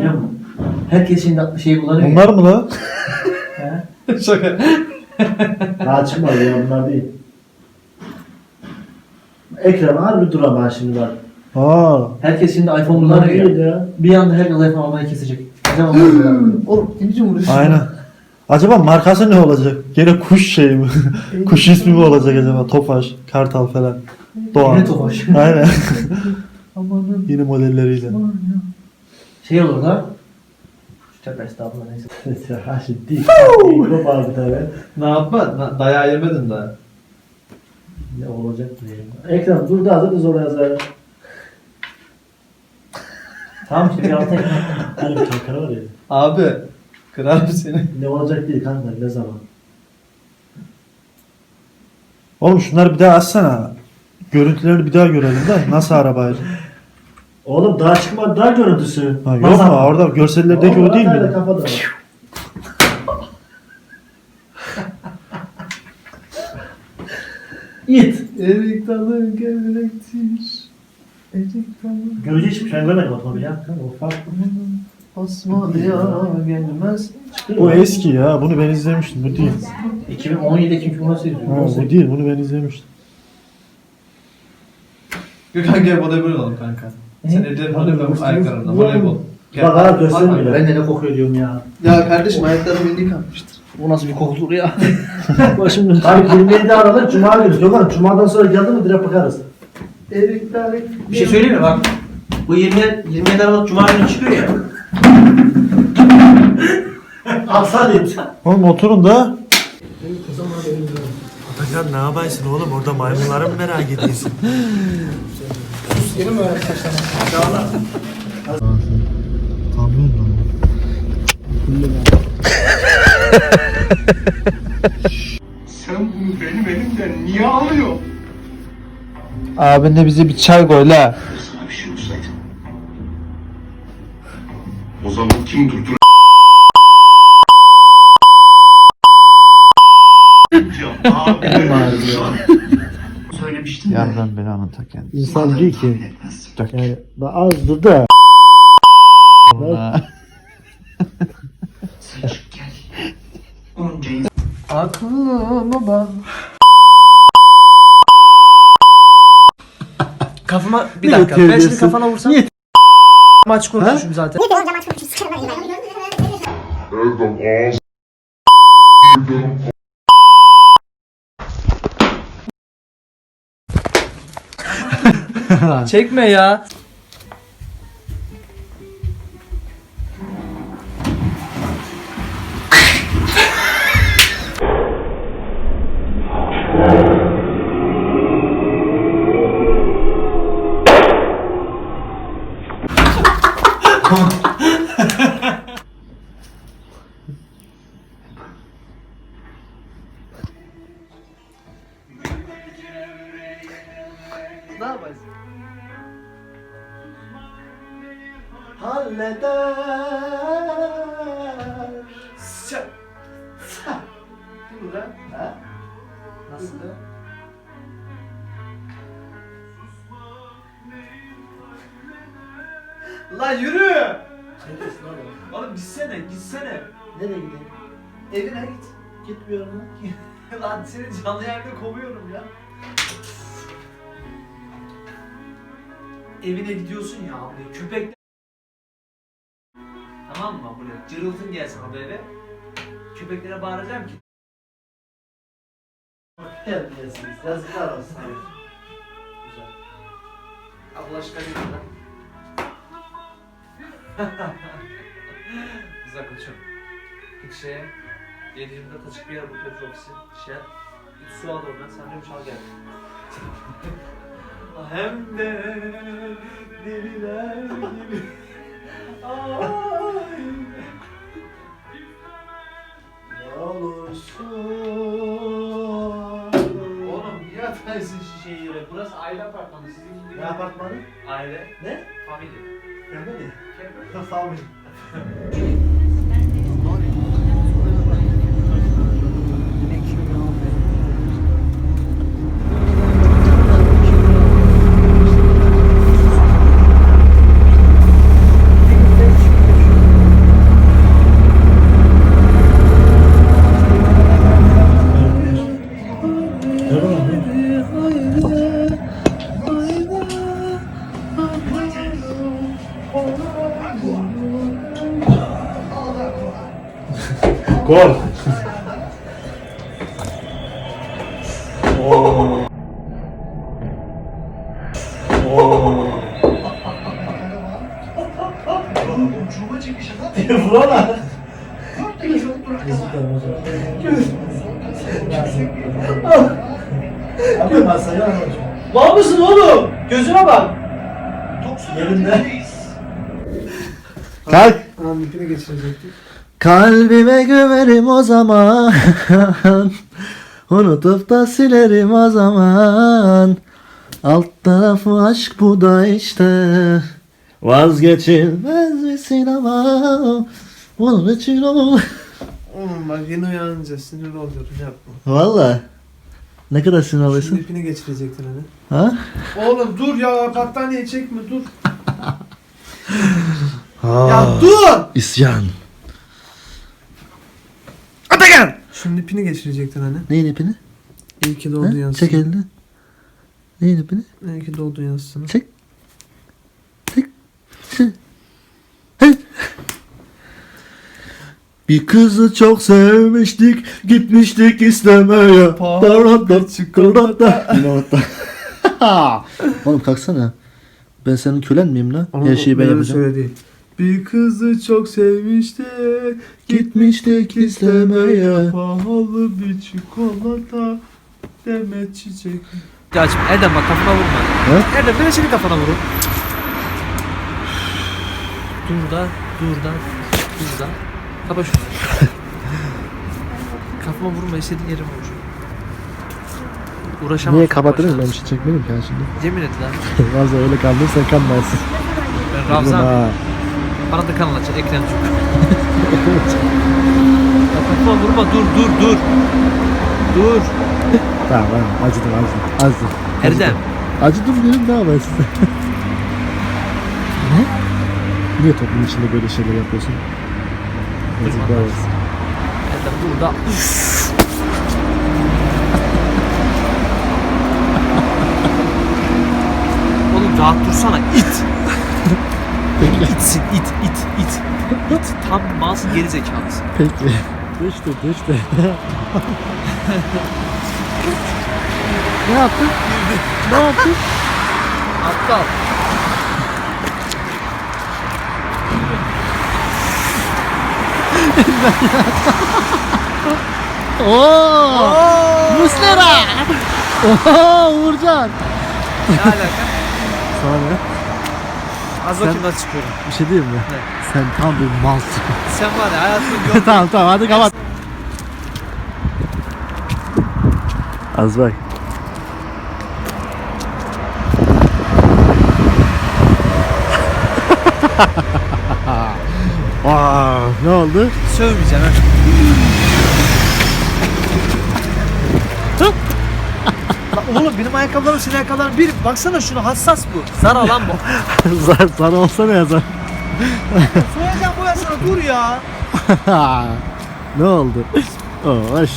biliyor musun? Herkes şimdi şey kullanıyor ya. Bunlar mı la? He? Şaka. Daha çıkmadı ya bunlar değil. Ekrem harbi durama şimdi bak. Aa. Herkes şimdi iPhone Bunlar değil ya. ya. Bir anda herkes iPhone almayı kesecek. Acaba ne olur? Oğlum ne biçim vuruyorsun? Aynen. Acaba markası ne olacak? Gene kuş şey mi? kuş ismi mi olacak acaba? Tofaş, Kartal falan. Doğan. Yine Tofaş. Aynen. Amanın. Yeni modelleriyle. Şey olur da. Tövbe estağfurullah neyse. Ha şimdi değil. Değil abi tabi. Ne yapma? Na- Dayağı yemedin daha. Ne olacak diye. Ekrem dur da hazır zor yazar. Tamam işte bir altı ekmek. Hani bir kankara var ya. Abi. Kırarım seni. Ne olacak değil kanka ne zaman. Oğlum şunları bir daha açsana. Görüntülerini bir daha görelim de nasıl arabaydı? Oğlum daha çıkmadı daha görüntüsü. Ha, yok Nasıl- mu? Orada görsellerdeki o değil mi? Kafada var. İt. Erik dalı gevrektir. Erik dalı Görücü hiçbir şey görmedim otomobil ya. O farklı. Osmanlı'ya gelmez. O eski ya. Bunu ben izlemiştim. Bu değil. 2017 2018 Ha, bu değil. Bunu ben izlemiştim. Gökhan gel voleybol olalım kanka. Sen evde voleybol ayaklarında voleybol. Bak hala göstermiyor. Ben de ne kokuyor diyorum ya. Ya kardeşim ayaklarım belli kalmıştır. Bu nasıl bir kokudur ya? Başım Hayır 27 Aralık Cuma günü. Yok oğlum Cuma'dan sonra geldi mi direkt bakarız. Erik dalı. Bir şey söyleyeyim mi bak. Bu 20 27 Aralık Cuma günü çıkıyor ya. Aksan it. Oğlum oturun da. Atakan ne yapaysın oğlum? Orada maymunları mı merak ediyorsun? Kamyon lan. Sen bunu benim elimden niye alıyorsun? Abi de bize bir çay koy la. Sana bir şey olsaydı. O zaman kim durdur? Ya abi. Söylemiştim ya. Yardan belanı tak yani. İnsan değil ki. Dök. Yani daha azdı da. Gel. Onca insan Aklıma bak. Kafama bir dakika. Ben şimdi kafana vursam. Niye? Maç konuşmuşum zaten. Çekme ya. Halleder. Sıçak. Dur lan. Ha? Nasıl? Lan yürü. Ne diyorsun oğlum? Oğlum gitsene gitsene. Nereye gideyim? Evine git. Gitmiyorum lan. Lan seni canlı yerde kovuyorum ya. Evine gidiyorsun ya abi. Köpek Tamam mı buraya? Cırıltın gelsin abi eve. Köpeklere bağıracağım ki. Terbiyesiz. Yazıklar olsun. Güzel. Al bulaşık hadi lan. Güzel koçum. Git şeye. 724 açık bir yer bu petrol ofisi. Şey. Git su al oradan. Sen de çal gel. Hem de deliler gibi. Ay. Oğlum niye ataysın şişeyi yere? Burası aile apartmanı. Sizin gibi Ne apartmanı? Aile. Ne? Family. Kemal. Family. Gol. Vurana. Abi masaya. Mal mısın oğlum? Gözüme bak. Yerinde. Kalk. İpini geçirecektik. Kalbime gömerim o zaman. Unutup da silerim o zaman. Alt tarafı aşk bu da işte. Vazgeçilmez misin ama. Onun için ol. Oğlum bak yeni uyanınca sinirli oluyorum yapma. Valla. Ne kadar sinir Şimdi alıyorsun? ipini geçirecektin hani. Ha? Oğlum dur ya battaniye çekme dur. ha. Ya dur! İsyan. Atakan! Şimdi ipini geçirecektin hani. Neyin ipini? İyi ki Ha? doğdun yazsın. Çek elini. Neyin ipini? İyi ki doğdun yazsın. Çek. Çek. Çek. Bir kızı çok sevmiştik, gitmiştik istemeye. Darada, çikolata. Limonata. Oğlum kalksana. Ben senin kölen miyim lan? Her şeyi ben öyle yapacağım. Bir kızı çok sevmişti. Gitmiştik istemeye. Pahalı bir çikolata. Demet çiçek. Şimdi Erdem bak kafana vurma. He? Erdem ben senin kafana vurun. Dur da, dur da, dur da. Kapa şunu. Kafama vurma istediğin yere vur. Uğraşamam. Niye kapattınız ben bir şey çekmedim ki şimdi. Yemin et lan. Vazda öyle kaldın sen kanmazsın. Ben Ramazan. Bana da kanal aç. Ekrem. Ya kafama vurma dur dur dur. Dur. Tamam tamam acıdım acıdım. Acıdım. Erdem. Acıdım diyorum daha ben size. ne? Niye toplum içinde böyle şeyler yapıyorsun? Yazıklar Durma. olsun. Erdem burada. Oğlum rahat dursana it. İtsin it it it. İt tam malsın geri zekalısın. Peki. Düştü düştü. ne yaptın? ne yaptın? Aptal. Oo! Muslera! Oo, Uğurcan! Ne alaka? Ne? Az nasıl çıkıyorum. Bir şey diyeyim mi? Ne? Sen tam bir malsın. Sen var ya hayatını gör. tamam tamam hadi kapat. Az bak. Aa, ne oldu? Sövmeyeceğim ha. Lan oğlum benim ayakkabılarım senin ayakkabıların bir baksana şunu hassas bu. Zara lan bu. zar, zar olsa ne yazar? Soyacağım boyasana dur ya. ne oldu? Aş,